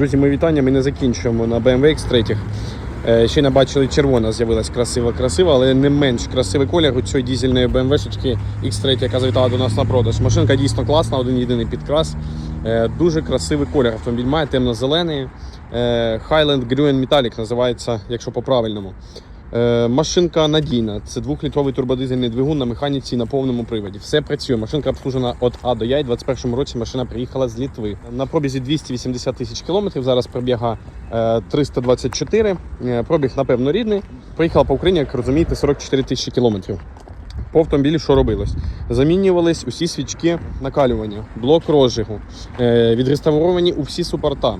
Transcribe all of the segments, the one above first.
Друзі, ми вітання. Ми не закінчуємо на BMW X3. Е, Ще не бачили, червона з'явилась красива-красива, але не менш красивий колір у цієї дізельної BMW X3, яка завітала до нас на продаж. Машинка дійсно класна, один єдиний підкрас. Е, Дуже красивий колір. Автомобіль має темно-зелений. Е, Highland Green Metallic називається, якщо по-правильному. Е, Машинка надійна. Це двохлітровий турбодизельний двигун на механіці на повному приводі. Все працює. Машинка обслужена від А до Я. І 21 році машина приїхала з Літви. На пробізі 280 тисяч кілометрів. Зараз пробіга е, 324. Е, Пробіг, напевно, рідний. Приїхала по Україні, як розумієте, 44 тисячі кілометрів. По автомобілі що робилось? Замінювались усі свічки накалювання, блок розжигу, е, відреставровані усі супорта.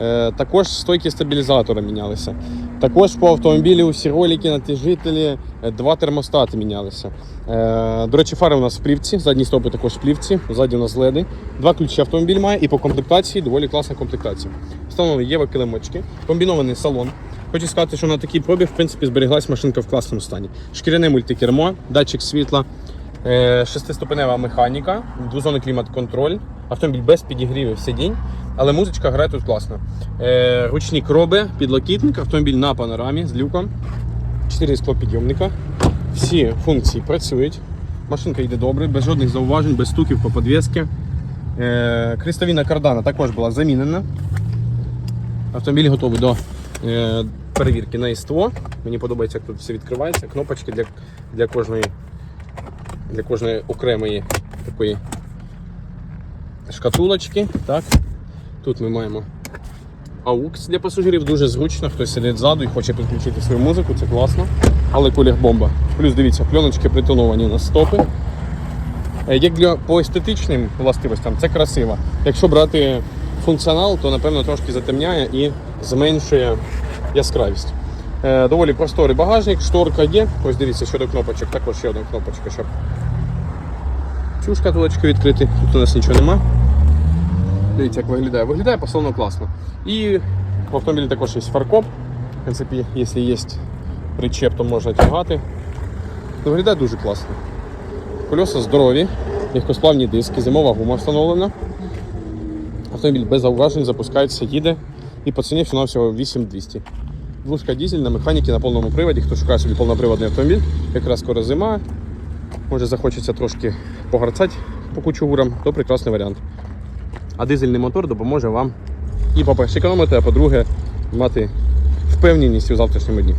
Е, Також стойки стабілізатора мінялися. Також по автомобілі усі ролики, натяжителі, е, два термостати мінялися. Е, До речі, фари у нас в плівці, задні стопи також в плівці, ззаді у нас леди. Два ключі автомобіль має і по комплектації доволі класна комплектація. Встановлені єва килимочки, комбінований салон. Хочу сказати, що на такий пробіг в принципі зберіглась машинка в класному стані. Шкіряне мультикермо, датчик світла, шестиступенева механіка, двозонний клімат-контроль, автомобіль без підігрівів сидінь, але музичка грає тут класно. Е, Ручні кроби, підлокітник, автомобіль на панорамі з люком, 4 склопідйомника. Всі функції працюють. Машинка йде добре, без жодних зауважень, без стуків по подвісці. Е, Крестовина кардана також була замінена. Автомобіль готовий до е, перевірки на СТО. Мені подобається, як тут все відкривається. Кнопочки для, для кожної для кожної окремої такої шкатулочки. Так. Тут ми маємо AUX для пасажирів, дуже зручно, хтось сидить ззаду і хоче підключити свою музику, це класно. Але колір бомба. Плюс дивіться, пленочки притоновані на стопи. Е, Як для по естетичним властивостям це красиво. Якщо брати функціонал, то напевно трошки затемняє і зменшує яскравість. Е, Доволі просторий багажник, шторка є. Ось дивіться, щодо кнопочок, також ще одна кнопочка, щоб цю шкатулочку відкрити. Тут у нас нічого нема. Дивіться, як виглядає. Виглядає по-салону класно. І в автомобілі також є фаркоп. В принципі, якщо є причеп, то можна тягати. Виглядає дуже класно. Колеса здорові, легкосплавні диски, зимова гума встановлена. Автомобіль без зауважень запускається, їде і по ціні всього всього 8200. Двушка дізель на механіки на повному приводі. Хто шукає собі повноприводний автомобіль, якраз скоро зима. Може захочеться трошки погорцати по кучугурам, то прекрасний варіант. А дизельний мотор допоможе вам і, по-перше, економити, а по-друге, мати впевненість у завтрашньому дні.